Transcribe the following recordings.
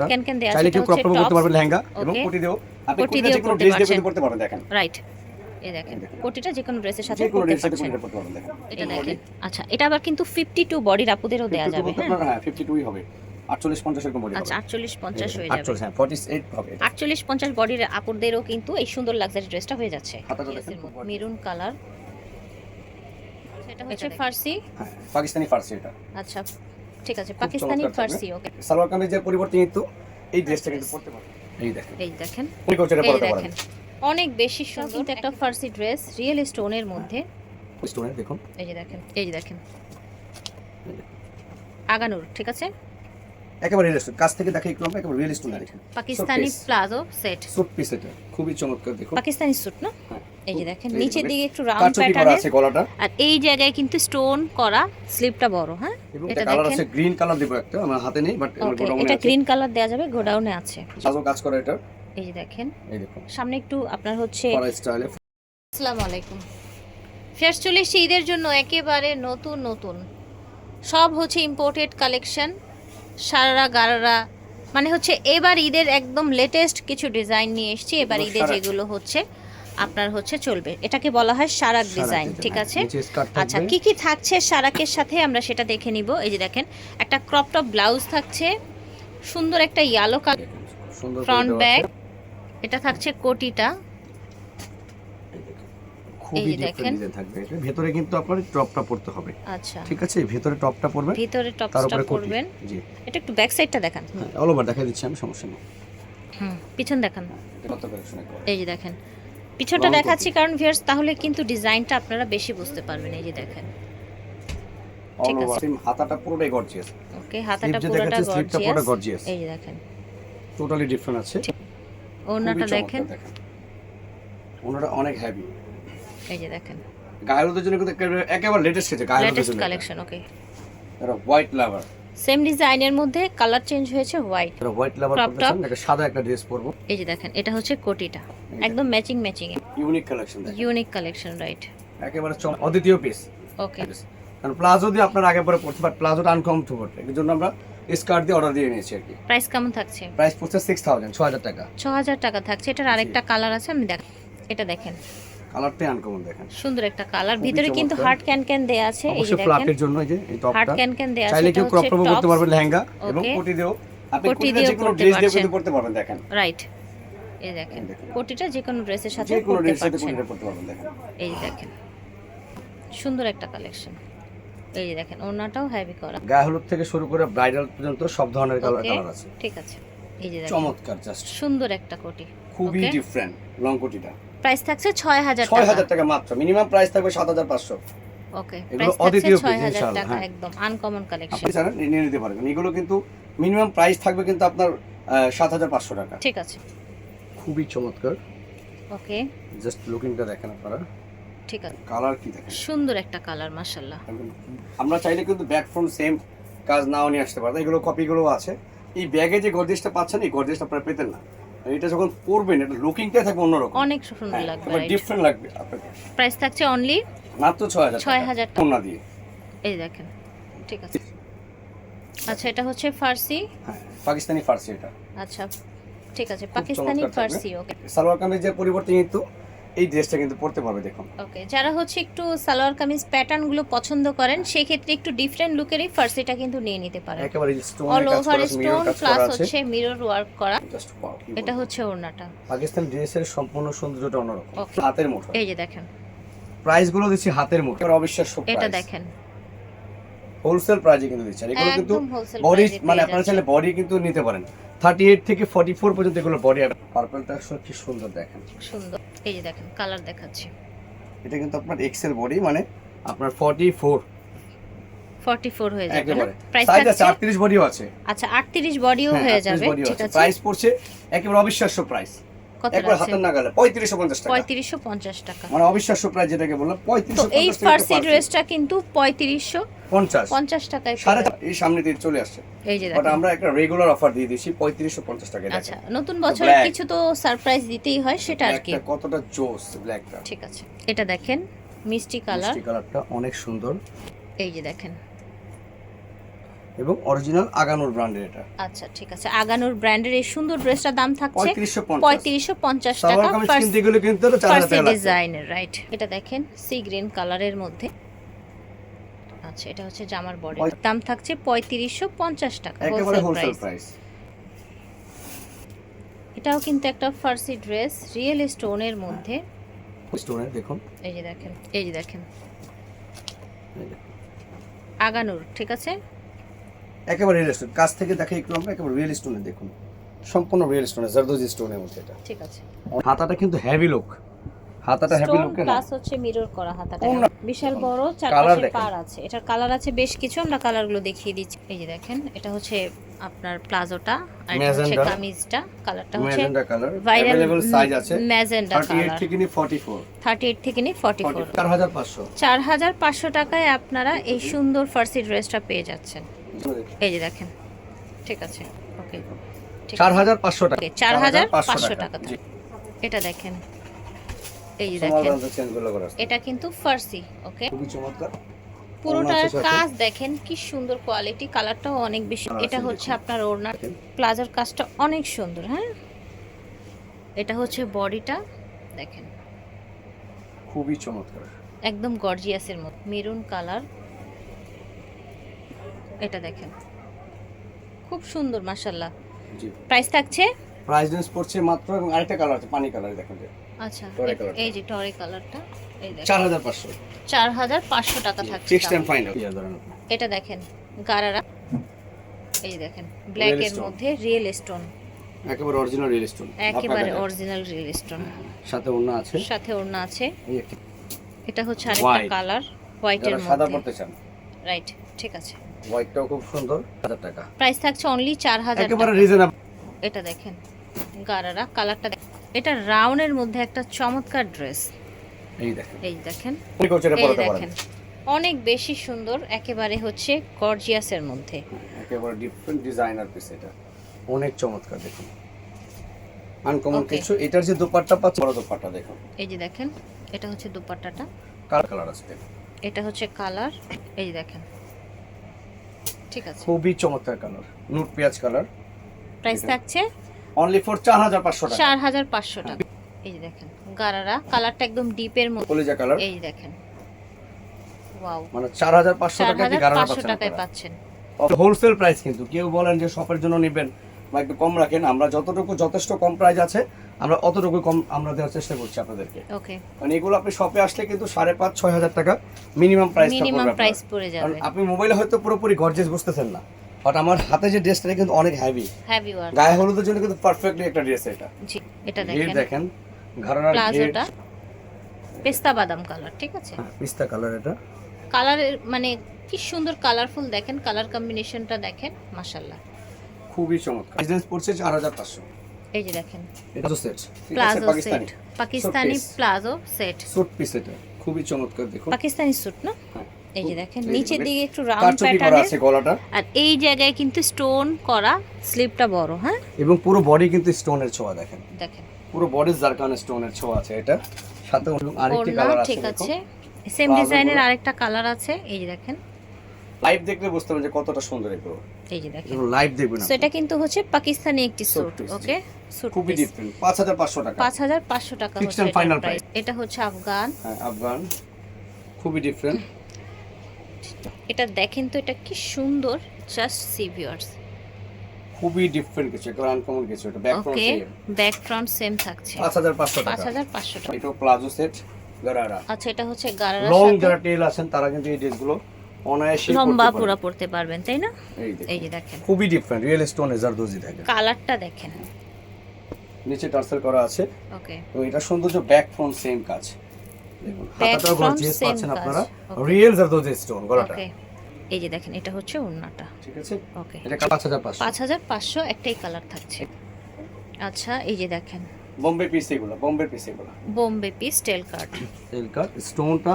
Hard can can দেয়া চাইলে হচ্ছে ক্রপ করতে পারবেন লেহেঙ্গা এবং কোটি দিও আপনি কোটি কোনো করতে ড্রেস দিয়ে করতে পারেন দেখেন। রাইট এই দেখেন। কোটিটা যে কোনো ড্রেসের সাথে পরতে পারবেন এটা দেখেন। আচ্ছা এটা আবার কিন্তু 52 বডির আপুদেরও দেয়া যাবে হ্যাঁ? আপনার হ্যাঁ 52 হবে। 48 50 এরকম বডি আচ্ছা 48 50 হয়ে যাবে। 48 হ্যাঁ 48 হবে। 48 50 বডির আপুদেরও কিন্তু এই সুন্দর লাক্সারি ড্রেসটা হয়ে যাচ্ছে। মেরুন কালার এটা হচ্ছে ফার্সি? হ্যাঁ পাকিস্তানি ফার্সি এটা। আচ্ছা। ঠিক আছে পাকিস্তানি ফার্সি ওকে সালোয়ার কামিজের পরিবর্তে কিন্তু এই ড্রেসটা কিন্তু পড়তে পারবেন এই দেখেন। এই দেখেন। এই দেখেন। অনেক বেশি সুন্দর একটা ফার্সি ড্রেস রিয়েল স্টোনের মধ্যে। স্টোনের দেখুন। এই যে দেখেন এই যে দেখেন। আগানুর ঠিক আছে? একেবারে রিয়েল স্টোন। কাছ থেকে দেখে একটু আমরা একেবারে রিয়েল স্টোন দেখেন। Pakistani palazzo set. Suit piece এটা। খুবই চমৎকার দেখুন। পাকিস্তানি স্যুট না? হ্যাঁ, এই যে দেখেন নিচের দিকে একটু রাউন্ড প্যাটার্নের আছে গলাটা। আর এই জায়গায় কিন্তু স্টোন করা স্লিপটা বড় হ্যাঁ? এটা কালার আছে গ্রিন কালার দিব একটা আমার হাতে নেই বাট আমার গোডাউনে এটা গ্রিন কালার দেওয়া যাবে গোডাউনে আছে। সাজো কাজ করা এটা। এই যে দেখেন এই দেখুন। সামনে একটু আপনার হচ্ছে আসসালামু আলাইকুম। ফের চলে ঈদের জন্য একেবারে নতুন নতুন। সব হচ্ছে ইম্পোর্টেড কালেকশন সারারা গারারা। মানে হচ্ছে এবার ঈদের একদম লেটেস্ট কিছু ডিজাইন নিয়ে এসছি এবার ঈদে যেগুলো হচ্ছে। আপনার হচ্ছে চলবে। এটাকে বলা হয় সারাক ডিজাইন ঠিক আছে? আচ্ছা কি কি থাকছে সারাকের সাথে? আমরা সেটা দেখে নিব। এই যে দেখেন একটা ক্রপ টপ ব্লাউজ থাকছে সুন্দর একটা ইয়েলো কালার ফ্রন্ট ব্যাগ এটা থাকছে কোটিটা। এই খুবই যে দেখেন। থাকবে। ভেতরে কিন্তু আপনার টপটা পড়তে হবে। আচ্ছা। ঠিক আছে? ভেতরে টপটা ভিতরে জি। এটা একটু ব্যাক সাইডটা দেখান। হুম, অল ওভার দেখা দিচ্ছি আমি সমস্যা নেই। হুম পিছন দেখান। একবার এই যে দেখেন পিছনটা দেখাচ্ছি কারণ ভিউয়ার্স তাহলে কিন্তু ডিজাইনটা আপনারা বেশি বুঝতে পারবেন এই যে দেখেন। ঠিক আছে। হাতাটা পুরোটাই গর্জিয়াস ওকে হাতাটা পুরোটা গর্জিয়াস এই যে দেখেন। টোটালি ডিফারেন্ট আছে। খুবই দেখেন। ওনাটা অনেক হেভি এই যে দেখেন। গায়ের জন্য কিন্তু একেবারে- লেটেস্ট গায়ের লেটেস্ট কালেকশন ওকে এটা। হোয়াইট লাভার সেম ডিজাইনের মধ্যে কালার চেঞ্জ হয়েছে হোয়াইট হোয়াইট লাভার একটা সাদা একটা ড্রেস পরবো। এই যে দেখেন এটা হচ্ছে কোটিটা। একদম matching matching unique collection unique collection right একেবারে অদ্বিতীয় পিস ওকে কারণ প্লাজো দিয়ে আপনার আগে পরে পড়তে বাট প্লাজোটা আনকমফোর্টেবল এর জন্য আমরা স্কার্ট দিয়ে অর্ডার দিয়ে নিয়েছি আর কি। প্রাইস কেমন থাকছে? প্রাইস পড়ছে সিক্স থাউজেন্ড ছ হাজার টাকা। ছ হাজার টাকা থাকছে। এটার আরেকটা কালার আছে আমি দেখ এটা দেখেন। কালারটাই আনকমন দেখেন। সুন্দর একটা কালার। ভিতরে কিন্তু। হার্ড ক্যান ক্যান দেয়া আছে এই দেখেন। ফ্ল্যাটের জন্য এই যে এই টপটা ক্যান ক্যান দেয়া আছে চাইলে কেউ ক্রপ টপ করতে পারবেন লেহেঙ্গা এবং কোটি দিও আপনি কোটি কোনো করতে পারছেন। করতে পারবেন দেখেন। রাইট এই দেখেন। কোটিটা যে কোনো ড্রেসের সাথে পরতে পারছেন। করতে পারবেন দেখেন। এই দেখেন। সুন্দর একটা কালেকশন এই যে দেখেন ওড়নাটাও হেভি করা। গায়ে হলুদ থেকে শুরু করে ব্রাইডাল পর্যন্ত সব ধরনের কালার কালার আছে। ঠিক আছে। এই যে দেখেন। চমৎকার জাস্ট সুন্দর একটা কোটি। খুবই ডিফারেন্ট লং কোটিটা। প্রাইস থাকছে ছয় হাজার ছয় হাজার টাকা মাত্র। মিনিমাম প্রাইস থাকবে সাত হাজার পাঁচশো। ওকে এগুলো অদ্বিতীয় টাকা হ্যাঁ। একদম আনকমন কালেকশন আপনি চান নিয়ে নিতে পারবেন। এগুলো কিন্তু মিনিমাম প্রাইস থাকবে কিন্তু আপনার সাত হাজার পাঁচশো টাকা। ঠিক আছে। খুবই চমৎকার। ওকে। জাস্ট লুকিংটা দেখেন আপনারা। ঠিক আছে। কালার কি দেখেন? সুন্দর একটা কালার। আমরা চাইলে কিন্তু ব্যাক ফ্রন্ট সেম কাজ নাও নিয়ে আসতে পারতাম। এগুলো কপিগুলো আছে। এই ব্যাগে যে গর্জেসটা পাচ্ছেন এই গর্জেসটা আপনারা পেতেন না। এটা যখন পরবেন এটা থাকবে অন্যরকম। অনেক সুন্দর লাগবে ডিফারেন্ট লাগবে আপনাকে। প্রাইস থাকছে অনলি মাত্র ছয় হাজার 6,000 টাকা। দিয়ে। এই দেখেন ঠিক আছে। আচ্ছা এটা হচ্ছে ফার্সি? হ্যাঁ পাকিস্তানি ফার্সি এটা। আচ্ছা ঠিক আছে পাকিস্তানি ফার্সি ওকে। সালোয়ার কামিজের পরিবর্তে কিন্তু এই ড্রেসটা কিন্তু পরতে পারবে দেখুন। ওকে যারা হচ্ছে একটু সালোয়ার কামিজ প্যাটার্নগুলো পছন্দ করেন সেই ক্ষেত্রে একটু ডিফারেন্ট লুকেরই ফার্সিটা কিন্তু নিয়ে নিতে পারেন। একেবারে stone all over stone plus হচ্ছে মিরর ওয়ার্ক করা। এটা হচ্ছে ওড়নাটা। পাকিস্তান ড্রেসের সম্পূর্ণ সৌন্দর্যটা অন্যরকম. হাতের মুঠো এই যে দেখেন। প্রাইসগুলো দিচ্ছি হাতের মুঠো অবিশ্বাস্য এটা দেখেন। হোলসেল প্রাইজে কিন্তু দিচ্ছি। আর এগুলো কিন্তু বডি মানে আপনারা চাইলে বডি কিন্তু নিতে পারেন। থার্টি এইট থেকে ফর্টি ফোর পর্যন্ত এগুলো বডি পার্পলটা সব কি সুন্দর দেখেন। সুন্দর। এই যে দেখেন কালার দেখাচ্ছি। এটা কিন্তু আপনার এক্সেল বডি মানে আপনার ফর্টি ফোর 44 হয়ে যাবে প্রাইস আছে থাকছে? আটত্রিশ বডিও আছে। আচ্ছা 38 বডিও হ্যাঁ, হয়ে 38 যাবে ঠিক আছে। প্রাইস পড়ছে একেবারে অবিশ্বাস্য প্রাইস একবার হাতের নাগালে পঁয়ত্রিশশো পঞ্চাশ টাকা। 3550 টাকা। মানে অবিশ্বাস্য প্রাইস যেটাকে বললাম পঁয়ত্রিশশো এই ফার্সি ড্রেসটা কিন্তু 3550 পঞ্চাশ। টাকায় সাড়ে এই সামনে দিয়ে চলে আসছে। এই যে বাট আমরা একটা রেগুলার অফার দিয়ে দিয়েছি পঁয়ত্রিশশো পঞ্চাশ টাকা আচ্ছা নতুন বছরে কিছু তো সারপ্রাইজ দিতেই হয় সেটা আর কি। কতটা জোস ব্ল্যাকটা ঠিক আছে এটা দেখেন মিষ্টি কালার মিষ্টি কালারটা অনেক সুন্দর। এই যে দেখেন। এবং অরিজিনাল আগানোর ব্র্যান্ডের এটা। আচ্ছা ঠিক আছে। আগানোর ব্র্যান্ডের এই সুন্দর ড্রেসটার দাম থাকছে পঁয়ত্রিশশো পঞ্চাশ। পঁয়ত্রিশশো পঞ্চাশ সালোয়ার টাকা কামিজ কিনতে গেলে কিন্তু এটা চার হাজার ফার্সি টাকা ডিজাইনের রাইট এটা দেখেন সি গ্রিন কালারের মধ্যে। আচ্ছা এটা হচ্ছে জামার বডি। দাম থাকছে পঁয়ত্রিশশো পঞ্চাশ টাকা একেবারে হোলসেল প্রাইস এটাও কিন্তু একটা ফার্সি ড্রেস রিয়েল স্টোনের মধ্যে। স্টোনের দেখুন। এই যে দেখেন এই যে দেখুন। আগানুর ঠিক আছে? একেবারে রিয়েল স্টোন কাছ থেকে দেখে একটু আমরা একেবারে রিয়েল স্টোনে দেখুন। সম্পূর্ণ রিয়েল স্টোনে জারদোজি স্টোনের মধ্যে এটা। ঠিক আছে। হাতাটা কিন্তু হেভি লুক হাতাটা হেভি লুক প্লাস হচ্ছে মিরর করা হাতাটা। বিশাল বড় চারপাশে পার আছে। এটার কালার আছে বেশ কিছু আমরা কালারগুলো দেখিয়ে দিচ্ছি। এই যে দেখেন এটা হচ্ছে আপনার প্লাজোটা আর এটা হচ্ছে কামিজটা। কালারটা হচ্ছে ভাইরাল সাইজ আছে। ম্যাজেন্ডা 38 থেকে নি 44 38 থেকে নি 44 4500 4500 টাকায় আপনারা এই সুন্দর ফার্সি ড্রেসটা পেয়ে যাচ্ছেন। এই যে দেখেন ঠিক আছে ওকে ঠিক আছে। 4500 টাকা। Okay, 4500 টাকা। এটা দেখেন এই যে দেখেন। এটা কিন্তু ফার্সি ওকে? পুরোটার কাজ দেখেন কি সুন্দর কোয়ালিটি কালারটাও অনেক বেশি। এটা হচ্ছে আপনার ওড়না দেখেন। প্লাজোর কাজটা অনেক সুন্দর হ্যাঁ? এটা হচ্ছে বডিটা দেখেন। খুবই চমৎকার। একদম গর্জিয়াসের মতো মেরুন কালার এটা দেখেন। খুব সুন্দর মাশাল্লাহ জি। প্রাইস থাকছে? প্রাইস রেঞ্জ পড়ছে মাত্র এবং আরেকটা কালার আছে পানি কালার দেখুন আচ্ছা এই- যে টরে কালারটা এই দেখেন। 4500 চার হাজার পাঁচশো টাকা থাকছে ফিক্সড দাম। এন্ড ফাইনাল এটা দেখেন গারারা। এই দেখেন ব্ল্যাকের stone। মধ্যে রিয়েল স্টোন একেবারে অরিজিনাল রিয়েল স্টোন একেবারে অরিজিনাল রিয়েল স্টোন সাথে ওন্না আছে। সাথে ওড়না আছে। এটা হচ্ছে আরেকটা। কালার হোয়াইটের যারা সাদা মধ্যে। পড়তে চান। রাইট ঠিক আছে। হোয়াইটটাও খুব সুন্দর। 1000 টাকা। প্রাইস থাকছে অনলি চার হাজার একেবারে রিজনেবল এটা দেখেন গারারা কালারটা দেখেন এটা রাউন্ডের মধ্যে একটা চমৎকার ড্রেস এই দেখেন। এই দেখেন। এই দেখেন। পারেন অনেক বেশি সুন্দর একেবারে হচ্ছে গর্জিয়াসের মধ্যে। একেবারে ডিফারেন্ট ডিজাইনার পিস এটা। অনেক চমৎকার দেখুন। আনকমন. কিছু। এটার যে দোপাট্টা পাচ্ছে বড় দোপাট্টা দেখুন। এই যে দেখেন এটা হচ্ছে দুপাট্টাটা। কার কালার আছে এটা হচ্ছে কালার। এই যে দেখেন। ঠিক আছে। খুবই চমৎকার কালার নুট পেঁয়াজ কালার। প্রাইস থাকছে অনলি ফর চার হাজার পাঁচশো টাকা। চার হাজার পাঁচশো টাকা। এই যে দেখেন গারারা কালারটা একদম ডিপের মতো। কলেজা কালার। এই দেখেন। ওয়াও মানে চার হাজার পাঁচশো টাকা পাঁচশো টাকায় পাচ্ছেন। হোলসেল প্রাইস কিন্তু কেউ বলেন যে শপের জন্য নেবেন বা একটু কম রাখেন আমরা যতটুকু যথেষ্ট কম প্রাইস আছে আমরা অতটুকু কম আমরা দেওয়ার চেষ্টা করছি আপনাদেরকে। ওকে মানে এগুলো আপনি শপে আসলে কিন্তু সাড়ে পাঁচ ছয় হাজার টাকা মিনিমাম প্রাইস মিনিমাম প্রাইস পড়ে যাবে। আপনি মোবাইলে হয়তো পুরোপুরি গর্জেস বুঝতেছেন না বাট আমার হাতে যে ড্রেসটা কিন্তু অনেক হেভি ওয়ার্ক গায়ে হলুদের জন্য কিন্তু পারফেক্টলি একটা ড্রেস এটা। জি এটা দেখেন। দেখেন ঘরানার প্লাজোটা পেস্তা বাদাম কালার ঠিক আছে? হ্যাঁ, পিস্তা কালার এটা। কালারের মানে কি সুন্দর কালারফুল দেখেন কালার কম্বিনেশনটা দেখেন মাশাল্লাহ খুবই চমৎকার। প্রাইস পড়ছে চার হাজার পাঁচশো। এই যে দেখেন। এটা তো set palazzo Pakistani. Set Pakistani palazzo set suit piece এটা। খুবই চমৎকার দেখুন। পাকিস্তানি স্যুট না? হ্যাঁ, এই যে দেখেন নিচের দিকে একটু রাউন্ড প্যাটার্নের আছে গলাটা। আর এই জায়গায় কিন্তু স্টোন করা স্লিপটা বড় হ্যাঁ? এবং পুরো বডি কিন্তু স্টোনের ছোঁয়া দেখেন। দেখেন। পুরো বডি জারকান স্টোনের ছোঁয়া আছে এটা। সাথে অন্য আরেকটি কালার আছে ঠিক আছে। সেম ডিজাইনের আরেকটা কালার আছে এই যে দেখেন। লাইভ দেখলে বুঝতে পারবেন যে কতটা সুন্দর এগুলো। এই যে দেখেন। লাইভ দেখবেন সো এটা কিন্তু হচ্ছে পাকিস্তানি একটি স্যুট ওকে স্যুট খুবই ডিফারেন্ট পাঁচ হাজার পাঁচশো টাকা। পাঁচ হাজার পাঁচশো টাকা হচ্ছে final price। এটা হচ্ছে আফগান। হ্যাঁ আফগান। খুবই ডিফারেন্ট এটা দেখেন তো এটা কি সুন্দর। জাস্ট সি ভিউয়ার্স খুবই ডিফারেন্ট কিছু একেবারে আনকমন কিছু। এটা back front okay back front same থাকছে। পাঁচ হাজার পাঁচশো পাঁচ টাকা হাজার পাঁচশো টাকা। এটা প্লাজো সেট গারারা। আচ্ছা এটা হচ্ছে গারারা লং সাথে টেল আছেন তারা কিন্তু এই ড্রেসগুলো অনায়াসে লম্বা পুরো পড়তে পারবেন তাই না? এই যে দেখেন। খুবই ডিফারেন্ট রিয়েল স্টোন জারদোজি থাকে কালারটা দেখেন। নিচে টার্সেল করা আছে। ওকে। তো এটা সৌন্দর্য ব্যাক ফ্রন্ট সেম কাজ। হাতাটাও গর্জিয়াস পাচ্ছেন আপনারা। রিয়েল জারদোজি স্টোন গলাটা। এই যে দেখেন এটা হচ্ছে ওড়নাটা। ঠিক আছে? ওকে। এটা পাঁচ হাজার পাঁচশো। পাঁচ হাজার পাঁচশো একটাই কালার থাকছে। আচ্ছা এই যে দেখেন। বোম্বে পিস এগুলো বোম্বে পিস এগুলো। বোম্বে পিস টেল কার্ড তেলকার স্টোনটা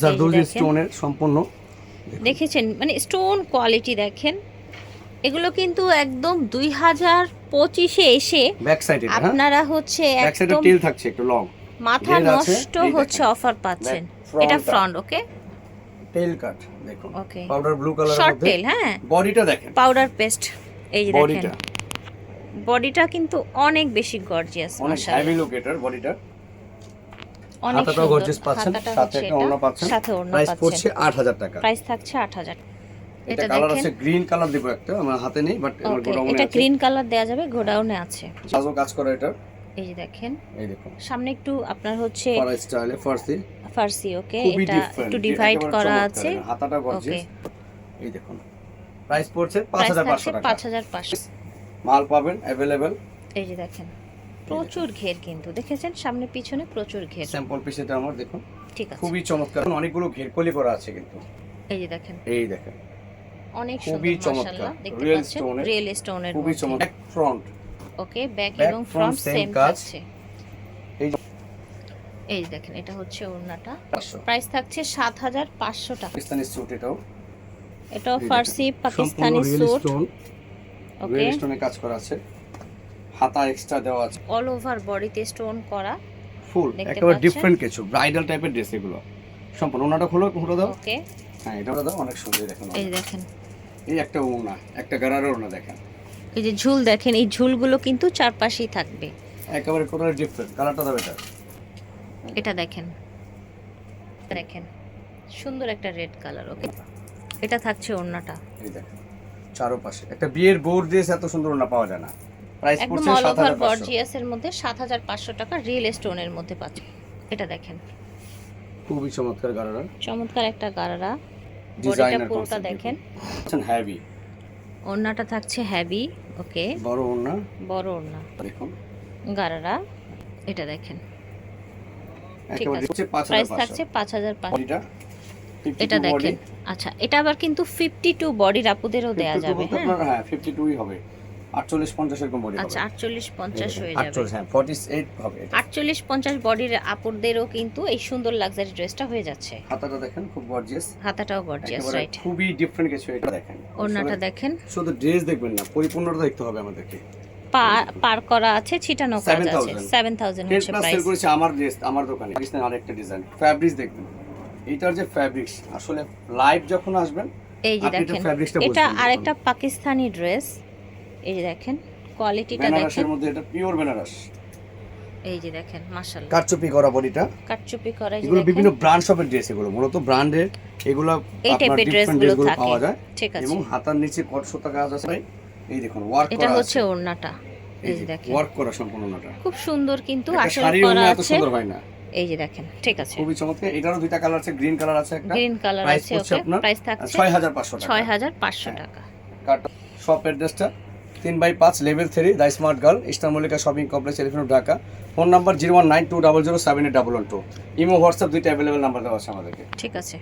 জারদোজি স্টোনের সম্পূর্ণ দেখেছেন? মানে স্টোন কোয়ালিটি দেখেন। এগুলো কিন্তু একদম দুই হাজার পঁচিশে এসে হ্যাঁ? আপনারা হচ্ছে একদম থাকছে একটু লং মাথা নষ্ট হচ্ছে অফার পাচ্ছেন। এটা ফ্রন্ট ওকে টেল কাট দেখুন। ওকে পাউডার ব্লু কালারের শর্ট টেল হ্যাঁ? বডিটা দেখেন। পাউডার পেস্ট এই যে দেখেন। বডিটা বডিটা কিন্তু অনেক বেশি গর্জিয়াস অনেক হেভি লুক এটার বডিটা হাতাটাও সুন্দর গর্জিয়াস পাচ্ছেন হাতাটা সাথে হচ্ছে একটা এটা, ওড়না পাচ্ছেন সাথে ওড়না প্রাইস পাচ্ছেন পড়ছে আট হাজার টাকা প্রাইস থাকছে আট হাজার এটা এটা কালার দেখেন আছে গ্রিন কালার দিব একটা আমার হাতে নেই বাট আমার ওকে গোডাউনে এটা আছে গ্রিন কালার দেয়া যাবে গোডাউনে আছে সাজো কাজ করা এটা এই যে দেখেন এই দেখুন সামনে একটু আপনার হচ্ছে ফর স্টাইলে ফার্সি ফার্সি ওকে খুবই এটা ডিফারেন্ট একটু ডিভাইড করা আছে হাতাটা ওকে গর্জিয়াস এই দেখুন প্রাইস পড়ছে প্রাইস 5500 থাকছে টাকা পাঁচ হাজার পাঁচশো মাল পাবেন अवेलेबल এই যে দেখেন প্রচুর ঘের কিন্তু। দেখেছেন? সামনে পিছনে প্রচুর ঘের। স্যাম্পল পিস এটা আমার দেখুন। ঠিক আছে। খুবই চমৎকার। অনেকগুলো ঘেরকলি করা আছে কিন্তু। এই যে দেখেন। এই দেখেন। অনেক খুবই সুন্দর চমৎকার। মাশাআল্লাহ। দেখতে পাচ্ছেন? রিয়েল স্টোনের খুবই চমৎকার। ফ্রন্ট ওকে ব্যাক এবং ফ্রন্ট সেম কাজ। এই এই যে দেখেন এটা হচ্ছে ওড়নাটা। 500 প্রাইস থাকছে সাত হাজার পাঁচশো টাকা। পাকিস্তানি স্যুট এটাও। এই ফার্সি পাকিস্তানি স্যুট ওকে রিয়েল স্টোনে কাজ করা আছে। হাতা এক্সট্রা দেওয়া আছে। অল ওভার বডিতে স্টোন করা। ফুল একেবারে? ডিফারেন্ট কিছু ব্রাইডাল টাইপের ড্রেস এগুলো। সম্পূর্ণ ওনাটা খুলো খুলে দাও। ওকে হ্যাঁ এটা দাও অনেক সুন্দর দেখেন এই দেখেন। এই একটা ওনা একটা গারারের ওনা দেখেন। এই যে ঝুল দেখেন এই ঝুলগুলো কিন্তু চারপাশেই থাকবে। একেবারে টোটালি ডিফারেন্ট কালারটা দাও এটা। এটা দেখেন। দেখেন সুন্দর একটা রেড কালার ওকে এটা থাকছে ওড়নাটা। এই দেখেন চারোপাশে। একটা বিয়ের বোর ড্রেস এত সুন্দর ওড়না পাওয়া যায় না। প্রাইস পড়ছে অল সাত ওভার হাজার পাঁচশো। মধ্যে সাত হাজার পাঁচশো টাকা রিয়েল স্টোনের মধ্যে পাচ্ছে। এটা দেখেন। খুবই চমৎকার গারার। চমৎকার একটা গারারা। বডিটা পুরোটা দেখেন। হ্যাভি ওড়নাটা থাকছে হ্যাভি ওকে বড় ওড়না। বড় ওড়না। দেখুন। গারারা। এটা দেখেন। ঠিক আছে। প্রাইস থাকছে পাঁচ হাজার পাঁচশো। বডিটা এটা দেখেন। আচ্ছা এটা আবার কিন্তু ফিফটি টু বডির আপুদেরও দেয়া যাবে হ্যাঁ। হ্যাঁ ফিফটি টুই হবে। আটচল্লিশ পঞ্চাশ এরকম বডি আচ্ছা হবে। আটচল্লিশ পঞ্চাশ হয়ে যাবে। আটচল্লিশ হ্যাঁ ফর্টি এইট হবে এটা। আটচল্লিশ পঞ্চাশ বডির আপুরদেরও কিন্তু এই সুন্দর লাক্সারি ড্রেসটা হয়ে যাচ্ছে। হাতাটা দেখেন খুব গর্জিয়াস হাতাটাও গর্জিয়াস রাইট খুবই ডিফারেন্ট কিছু এটা দেখেন। ওড়নাটা দেখেন। শুধু ড্রেস দেখবেন না পরিপূর্ণতা দেখতে হবে আমাদেরকে। পার করা আছে ছিটানো কাজ আছে। 7,000 সেভেন থাউজেন্ড টেন হচ্ছে প্লাস সেল করেছে আমার ড্রেস আমার দোকানে। পাকিস্তান আরেকটা ডিজাইন ফ্যাব্রিক্স দেখবেন। এটার যে ফ্যাব্রিক্স আসলে লাইভ যখন আসবেন এই যে দেখেন এটা আরেকটা পাকিস্তানি ড্রেস এই যে দেখেন কোয়ালিটিটা দেখেন। বেনারসের মধ্যে এটা পিওর বেনারস। এই যে দেখেন মাশাআল্লাহ। কারচুপি করা বডিটা। কাটচুপি করা এগুলো বিভিন্ন ব্র্যান্ড শপের ড্রেস এগুলো। মূলত ব্র্যান্ডের এগুলো এই আপনার টাইপের ড্রেসগুলো পাওয়া যায়। ঠিক আছে। এবং হাতার নিচে কট সুতা কাজ আছে। এই দেখুন ওয়ার্ক এটা হচ্ছে ওড়নাটা। এই যে দেখেন। ওয়ার্ক করা সম্পূর্ণ সম্পূর্ণটা খুব সুন্দর কিন্তু আসল করা আছে। সুন্দর হয় না। এই যে দেখেন ঠিক আছে। খুবই চমৎকার। এটারও দুইটা কালার আছে গ্রিন কালার আছে একটা। গ্রিন কালার প্রাইস আছে ওকে। প্রাইস থাকছে ছয় হাজার পাঁচশো টাকা। ছয় হাজার পাঁচশো হ্যাঁ। টাকা। শপ অ্যাড্রেসটা তিন বাই পাঁচ level three the smart girl Eastern Mallika shopping complex Elephant Dhaka phone number zero one nine two double zero seven eight double one two imo WhatsApp দুইটা অ্যাভেলেবেল নাম্বার দেওয়া আছে আমাদেরকে। ঠিক আছে।